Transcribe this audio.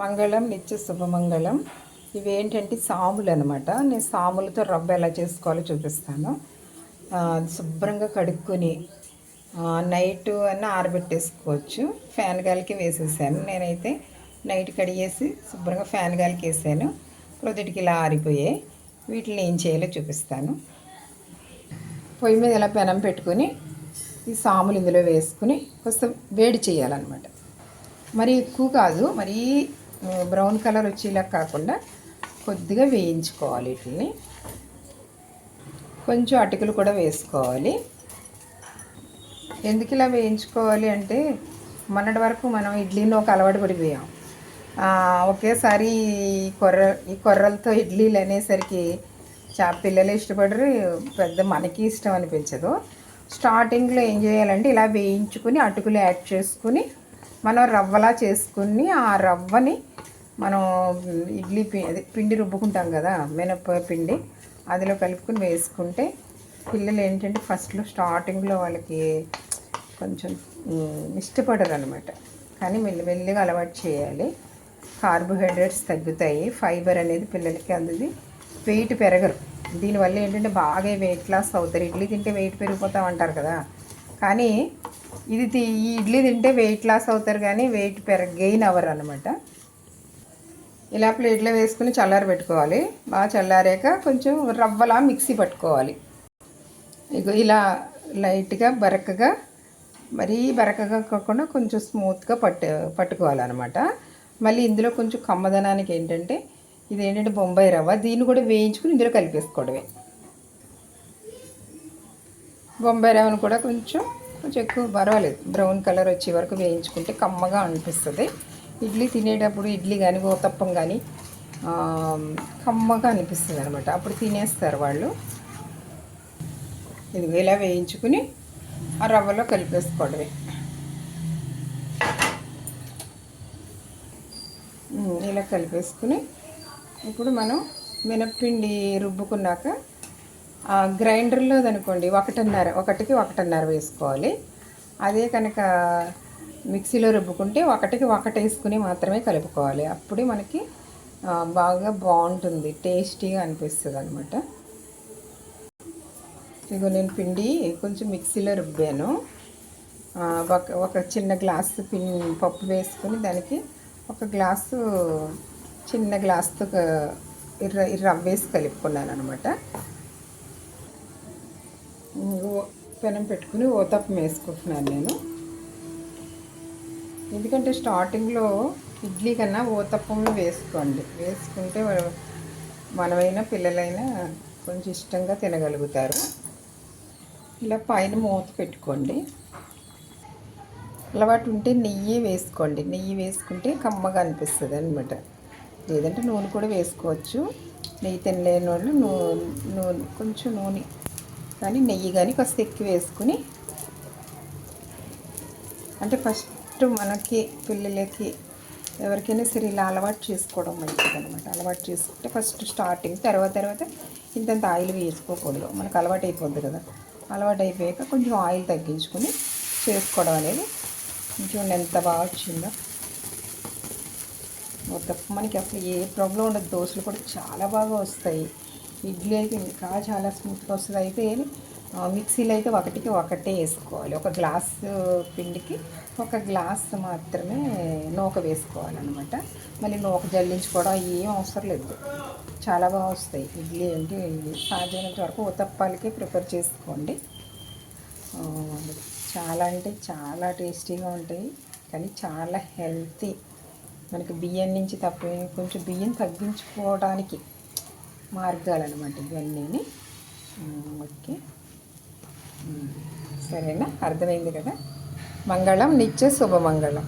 మంగళం నిత్య శుభమంగళం ఇవి ఏంటంటే సాములు అనమాట నేను సాములతో రవ్వ ఎలా చేసుకోవాలో చూపిస్తాను. శుభ్రంగా కడుక్కొని నైట్ అన్న ఆరబెట్టేసుకోవచ్చు. ఫ్యాన్ గాలికి వేసేసాను. నేనైతే నైట్ కడిగేసి శుభ్రంగా ఫ్యాన్ గాలికి వేసాను. ప్రొద్దుటికి ఇలా ఆరిపోయాయి. వీటిని ఏం చేయాలో చూపిస్తాను. పొయ్యి మీద ఇలా పెనం పెట్టుకొని ఈ సాములు ఇందులో వేసుకుని కొంచెం వేడి చేయాలన్నమాట. మరి ఎక్కువ కాదు మరీ బ్రౌన్ కలర్ వచ్చేలా కాకుండా కొద్దిగా వేయించుకోవాలి వీటిని. కొంచెం అటుకులు కూడా వేసుకోవాలి. ఎందుకు ఇలా వేయించుకోవాలి అంటే మొన్నటి వరకు మనం ఇడ్లీని ఒక అలవాటు పడిపోయాం. ఒకేసారి కొర్ర ఈ కొర్రలతో ఇడ్లీలు అనేసరికి చా పిల్లలు ఇష్టపడరు పెద్ద మనకి ఇష్టం అనిపించదు. స్టార్టింగ్లో ఏం చేయాలంటే ఇలా వేయించుకుని అటుకులు యాడ్ చేసుకుని మనం రవ్వలా చేసుకుని ఆ రవ్వని మనం ఇడ్లీ పిండి పిండి రుబ్బుకుంటాం కదా మినప పిండి అదిలో కలుపుకుని వేసుకుంటే పిల్లలు ఏంటంటే ఫస్ట్లో స్టార్టింగ్లో వాళ్ళకి కొంచెం ఇష్టపడరు అనమాట కానీ మెల్లిమెల్లిగా అలవాటు చేయాలి. కార్బోహైడ్రేట్స్ తగ్గుతాయి. ఫైబర్ అనేది పిల్లలకి అందుది. వెయిట్ పెరగరు. దీనివల్ల ఏంటంటే బాగా వెయిట్ లాస్ అవుతారు. ఇడ్లీ తింటే వెయిట్ పెరిగిపోతాం అంటారు కదా. కానీ ఇది తి- ఈ ఇడ్లీ తింటే వెయిట్ లాస్ అవుతారు కానీ వెయిట్ పెరగ గెయిన్ అవ్వరు అనమాట ఇలా ప్లేట్లో వేసుకుని చల్లారి పెట్టుకోవాలి. బాగా చల్లారాక కొంచెం రవ్వలా మిక్సీ పట్టుకోవాలి. ఇగో ఇలా లైట్గా బరకగా మరీ బరకగా కాకుండా కొంచెం స్మూత్గా పట్టు పట్టుకోవాలన్నమాట. మళ్ళీ ఇందులో కొంచెం కమ్మదనానికి ఏంటంటే ఇది ఏంటంటే బొంబాయి రవ్వ. దీన్ని కూడా వేయించుకుని ఇందులో కలిపేసుకోవడమే. బొంబాయి రవ్వను కూడా కొంచెం కొంచెం ఎక్కువ పర్వాలేదు. బ్రౌన్ కలర్ వచ్చే వరకు వేయించుకుంటే కమ్మగా అనిపిస్తుంది. ఇడ్లీ తినేటప్పుడు ఇడ్లీ కానీ గోతప్పం కానీ కమ్మగా అనిపిస్తుంది అనమాట అప్పుడు తినేస్తారు వాళ్ళు. ఇది ఇలా వేయించుకుని ఆ రవ్వలో కలిపేసుకోవడమే. ఇలా కలిపేసుకుని ఇప్పుడు మనం మినప్పిండి రుబ్బుకున్నాక గ్రైండర్లో అనుకోండి ఒకటిన్నర ఒకటికి ఒకటిన్నర వేసుకోవాలి. అదే కనుక మిక్సీలో రుబ్బుకుంటే ఒకటికి ఒకటి వేసుకుని మాత్రమే కలుపుకోవాలి. అప్పుడే మనకి బాగా బాగుంటుంది టేస్టీగా అనిపిస్తుంది అనమాట ఇదిగో నేను పిండి కొంచెం మిక్సీలో రుబ్బాను. ఒక ఒక చిన్న గ్లాసు పిన్ పప్పు వేసుకొని దానికి ఒక గ్లాసు చిన్న గ్లాసుతో ఇర్ర రవ్వ వేసి కలుపుకున్నాను అనమాట పెనం పెట్టుకుని ఓతప్పం వేసుకుంటున్నాను నేను. ఎందుకంటే స్టార్టింగ్లో ఇడ్లీ కన్నా ఓతప్పం వేసుకోండి. వేసుకుంటే మనమైనా పిల్లలైనా కొంచెం ఇష్టంగా తినగలుగుతారు. ఇలా పైన మూత పెట్టుకోండి. అలవాటు ఉంటే నెయ్యి వేసుకోండి. నెయ్యి వేసుకుంటే కమ్మగా అనిపిస్తుంది అనమాట లేదంటే నూనె కూడా వేసుకోవచ్చు. నెయ్యి తినలేని వాళ్ళు నూనె నూనె కొంచెం నూనె కానీ నెయ్యి కానీ కాస్త ఎక్కువ వేసుకుని అంటే ఫస్ట్ మనకి పిల్లలకి ఎవరికైనా సరే ఇలా అలవాటు చేసుకోవడం మంచిది అనమాట అలవాటు చేసుకుంటే ఫస్ట్ స్టార్టింగ్ తర్వాత తర్వాత ఇంతంత ఆయిల్ వేసుకోకూడదు. మనకు అలవాటు అయిపోద్ది కదా. అలవాటు అయిపోయాక కొంచెం ఆయిల్ తగ్గించుకొని చేసుకోవడం అనేది చూడండి ఎంత బాగా వచ్చిందో. మొత్తం మనకి అసలు ఏ ప్రాబ్లం ఉండదు. దోశలు కూడా చాలా బాగా వస్తాయి. ఇడ్లీ అయితే ఇంకా చాలా స్మూత్గా వస్తుంది. అయితే మిక్సీలో అయితే ఒకటికి ఒకటే వేసుకోవాలి. ఒక గ్లాస్ పిండికి ఒక గ్లాస్ మాత్రమే నూక వేసుకోవాలన్నమాట. మళ్ళీ నూక జల్లించుకోవడం ఏం అవసరం లేదు. చాలా బాగా వస్తాయి. ఇడ్లీ అంటే సాధ్యమైనంత వరకు ఉతప్పాలకే ప్రిపేర్ చేసుకోండి. చాలా అంటే చాలా టేస్టీగా ఉంటాయి. కానీ చాలా హెల్తీ. మనకి బియ్యం నుంచి తప్ప కొంచెం బియ్యం తగ్గించుకోవడానికి మార్గాలన్నమాట ఇవన్నీ ఓకే. సరేనా? అర్థమైంది కదా? మంగళం నిత్య శుభమంగళం